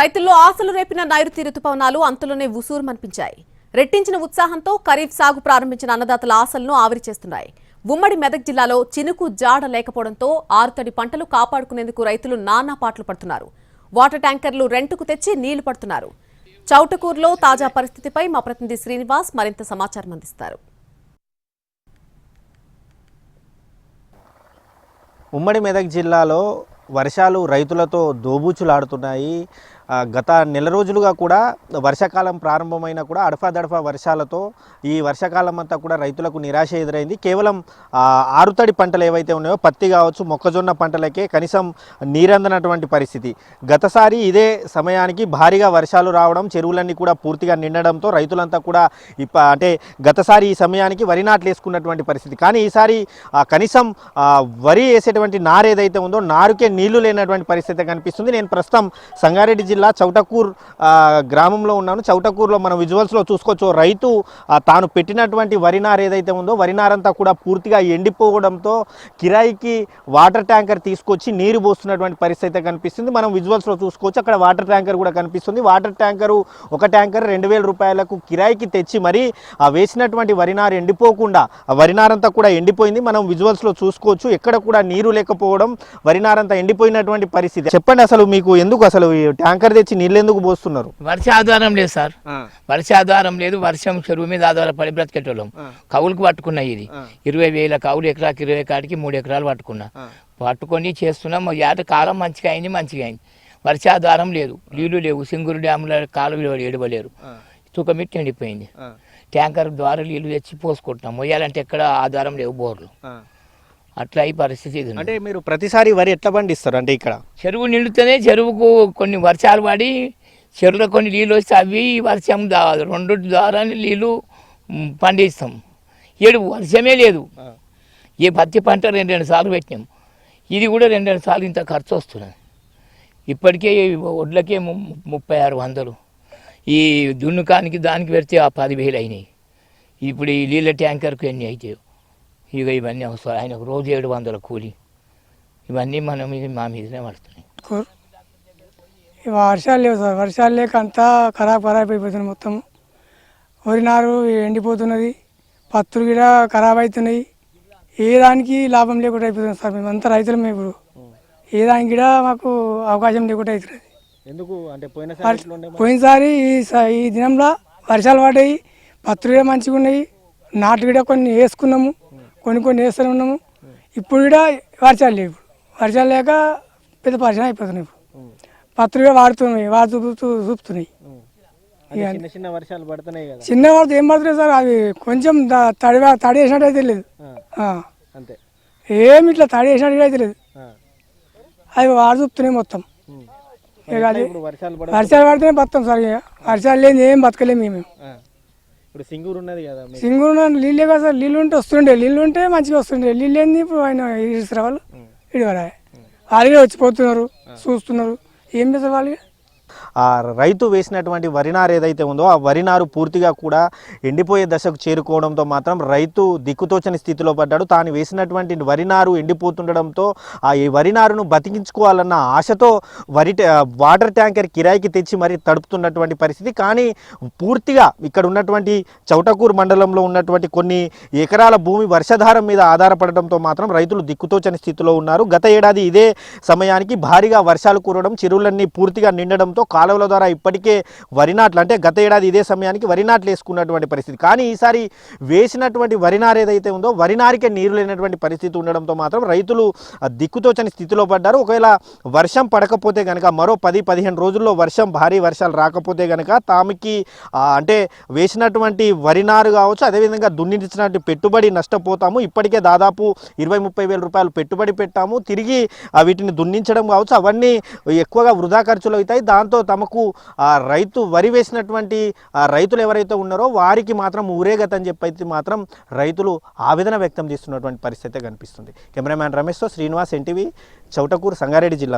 రైతుల్లో ఆశలు రేపిన నైరుతి రుతుపవనాలు అంతలోనే ఉసూరుమనిపించాయి. రెట్టించిన ఉత్సాహంతో ఖరీఫ్ సాగు ప్రారంభించిన అన్నదాతల ఆశలను ఆవిరి చేస్తున్నాయి. ఉమ్మడి మెదక్ జిల్లాలో చినుకు జాడ లేకపోవడంతో ఆరుతడి పంటలు కాపాడుకునేందుకు రైతులు నానా పాటలు పడుతున్నారు. వాటర్ ట్యాంకర్లు రెంటుకు తెచ్చి నీళ్ళు పడుతున్నారు. చౌటకూరులో తాజా పరిస్థితిపై మా ప్రతినిధి శ్రీనివాస్ మరింత సమాచారం అందిస్తారు. ఉమ్మడి మెదక్ జిల్లాలో వర్షాలు రైతులతో దోబూచులాడుతున్నాయి. గత నెల రోజులుగా కూడా వర్షాకాలం ప్రారంభమైన కూడా అడఫాదడఫా వర్షాలతో ఈ వర్షాకాలం అంతా కూడా రైతులకు నిరాశ ఎదురైంది. కేవలం ఆరుతడి పంటలు ఏవైతే ఉన్నాయో పత్తి కావచ్చు మొక్కజొన్న పంటలకే కనీసం నీరందనటువంటి పరిస్థితి. గతసారి ఇదే సమయానికి భారీగా వర్షాలు రావడం చెరువులన్నీ కూడా పూర్తిగా నిండడంతో రైతులంతా కూడా ఇప్ప అంటే గతసారి ఈ సమయానికి వరి నాట్లు వేసుకున్నటువంటి పరిస్థితి. కానీ ఈసారి కనీసం వరి వేసేటువంటి నారు ఏదైతే ఉందో నారుకే నీళ్ళు లేనటువంటి పరిస్థితి కనిపిస్తుంది. నేను ప్రస్తుతం సంగారెడ్డి జిల్లా చౌటకూర్ ఆ, గ్రామంలో ఉన్నాను. చౌటకూరులో మనం విజువల్స్లో చూసుకోవచ్చు. రైతు తాను పెట్టినటువంటి వరినారు ఏదైతే ఉందో వరి నారంతా కూడా పూర్తిగా ఎండిపోవడంతో కిరాయికి వాటర్ ట్యాంకర్ తీసుకొచ్చి నీరు పోస్తున్నటువంటి పరిస్థితి అయితే కనిపిస్తుంది. మనం విజువల్స్లో చూసుకోవచ్చు. అక్కడ వాటర్ ట్యాంకర్ కూడా కనిపిస్తుంది. వాటర్ ట్యాంకరు ఒక ట్యాంకర్ రెండు వేల రూపాయలకు కిరాయికి తెచ్చి మరి ఆ వేసినటువంటి వరినారు ఎండిపోకుండా వరినారంతా వరి నారంతా కూడా ఎండిపోయింది. మనం విజువల్స్లో చూసుకోవచ్చు. ఎక్కడ కూడా నీరు లేకపోవడం వరి నారంతా ఎండిపోయినటువంటి పరిస్థితి. చెప్పండి అసలు మీకు ఎందుకు అసలు ఈ ట్యాంకర్ తెచ్చి నీళ్ళు ఎందుకు పోస్తున్నారు? వర్ష ఆధారం లేదు సార్. వర్ష ఆధారం లేదు వర్షం చెరువు మీద ఆధారపడి బ్రతికేటోళ్ళం. కవులకు పట్టుకున్నా ఇది. ఇరవై వేల కవులు ఎకరాకి ఇరవై కాడికి మూడు ఎకరాలు పట్టుకున్నా. పట్టుకొని చేస్తున్నాం ఏట కాలం మంచిగా అయింది మంచిగా అయింది. వర్షాధారం లేదు. నీళ్ళు లేవు. సింగూరు డ్యాముల కాలువలు ఎడవలేరు తుకమిట్టి ఎండిపోయింది. ట్యాంకర్ ద్వారా నీళ్ళు తెచ్చి పోసుకుంటున్నాం. మొయ్యాలంటే ఎక్కడ ఆధారం లేవు బోర్లు. అట్లా ఈ పరిస్థితి. అంటే మీరు ప్రతిసారి వరి ఎట్లా పండిస్తారు అంటే ఇక్కడ? చెరువు నిండుతూనే చెరువుకు కొన్ని వర్షాలు పడి చెరువులో కొన్ని నీళ్ళు వస్తే అవి వర్షం రెండు ద్వారా నీళ్ళు పండిస్తాం. ఏడు వర్షమే లేదు. ఈ పత్తి పంట రెండు రెండు సార్లు పెట్టినాం. ఇది కూడా రెండు రెండు సార్లు ఇంత ఖర్చు వస్తున్నది. ఇప్పటికే ము- ముప్పై ఆరు వందలు. ఈ దున్నుకానికి దానికి పెడితే ఆ పదివేలు అయినాయి. ఇప్పుడు ఈ నీళ్ళ ట్యాంకర్కి ఎన్ని అవుతాయి ఇక ఇవన్నీ అవసరం. ఆయనకు రోజు ఏడు వందల కూలి. ఇవన్నీ మన మీద మా మీదనే పడుతున్నాయి. వర్షాలు లేవు సార్. వర్షాలు లేక అంతా ఖరాబ్ ఖరాబ్ అయిపోతుంది మొత్తం. వరి నారు ఎండిపోతున్నది. పత్తులు కూడా ఖరాబ్ అవుతున్నాయి ఏ దానికి లాభం లేకుండా అయిపోతుంది సార్. మేమంతా రైతులం ఇప్పుడు. ఏ దానికి కూడా మాకు అవకాశం లేకుండా అవుతున్నది ఎందుకు? అంటే పోయినసారి ఈ స- ఈ దినంలో వర్షాలు పడ్డాయి. పత్తులు కూడా మంచిగా ఉన్నాయి నాటు కూడా కొన్ని వేసుకున్నాము. కొన్ని కొన్ని వేస్తూనే ఉన్నాము. ఇప్పుడు కూడా వర్షాలు లేవు. ఇప్పుడు వర్షాలు లేక పెద్ద పరిచయం అయిపోతున్నాయి ఇప్పుడు. కూడా వాడుతున్నాయి వాడుతూ చూస్తూ- చూపుతున్నాయి. చిన్న వర్షాలు పడుతున్నాయి కదా. చిన్న ఏం పడుతున్నాయి సార్? అవి కొంచెం తడి తడి వేసినట్టు అయితే లేదు. అంతే. ఏమి ఇట్లా తడి వేసినట్టు అయితే లేదు అవి వాడు చూపుతున్నాయి మొత్తం. ఇక అది ఇప్పుడు వర్షాలు పడ వర్షాలు పడితేనే బతాం సార్ ఇక వర్షాలు లేని ఏం బతకలేము మేము. ఇప్పుడు సింగూరు ఉన్నది కదా. సింగూరు నీళ్ళే కదా సార్ నీళ్ళు ఉంటే వస్తుండే. నీళ్ళు ఉంటే మంచిగా వస్తుండే. నీళ్ళు ఏంది ఇప్పుడు ఆయన ఇస్తారు వాళ్ళు ఇడవరా వాళ్ళే వచ్చిపోతున్నారు చూస్తున్నారు. ఏం చేస్తారు వాళ్ళు? ఆ రైతు వేసినటువంటి వరినారు ఏదైతే ఉందో ఆ వరినారు పూర్తిగా కూడా ఎండిపోయే దశకు చేరుకోవడంతో మాత్రం రైతు దిక్కుతోచని స్థితిలో పడ్డాడు. తాను వేసినటువంటి వరినారు ఎండిపోతుండడంతో ఆ ఈ వరినారును బతికించుకోవాలన్న ఆశతో వరి వాటర్ ట్యాంకర్ కిరాయికి తెచ్చి మరి తడుపుతున్నటువంటి పరిస్థితి. కానీ పూర్తిగా ఇక్కడ ఉన్నటువంటి చౌటకూరు మండలంలో ఉన్నటువంటి కొన్ని ఎకరాల భూమి వర్షాధారం మీద ఆధారపడడంతో మాత్రం రైతులు దిక్కుతోచని స్థితిలో ఉన్నారు. గత ఏడాది ఇదే సమయానికి భారీగా వర్షాలు కురవడం చెరువులన్నీ పూర్తిగా నిండడంతో కాలువల ద్వారా ఇప్పటికే వరి నాట్లు అంటే గత ఏడాది ఇదే సమయానికి వరి నాట్లు వేసుకున్నటువంటి పరిస్థితి. కానీ ఈసారి వేసినటువంటి వరి నారు ఏదైతే ఉందో వరి నారికే నీరు లేనటువంటి పరిస్థితి ఉండడంతో మాత్రం రైతులు ఆ దిక్కుతోచని స్థితిలో పడ్డారు. ఒకవేళ వర్షం పడకపోతే కనుక మరో పది పదిహేను రోజుల్లో వర్షం భారీ వర్షాలు రాకపోతే కనుక తామికి అంటే వేసినటువంటి వరి నారు కావచ్చు అదేవిధంగా దున్నించినటువంటి పెట్టుబడి నష్టపోతాము. ఇప్పటికే దాదాపు ఇరవై ముప్పై వేల రూపాయలు పెట్టుబడి పెట్టాము. తిరిగి వీటిని దున్నించడం కావచ్చు. అవన్నీ ఎక్కువగా వృధా ఖర్చులు అవుతాయి. దాంతో తమకు ఆ రైతు వరి వేసినటువంటి రైతులు ఎవరైతే ఉన్నారో వారికి మాత్రం ఊరేగతని చెప్పైతే మాత్రం రైతులు ఆవేదన వ్యక్తం చేస్తున్నటువంటి పరిస్థితి కనిపిస్తుంది. కెమెరామ్యాన్ రమేష్తో శ్రీనివాస్ ఎన్టీవీ చౌటకూరు సంగారెడ్డి జిల్లా.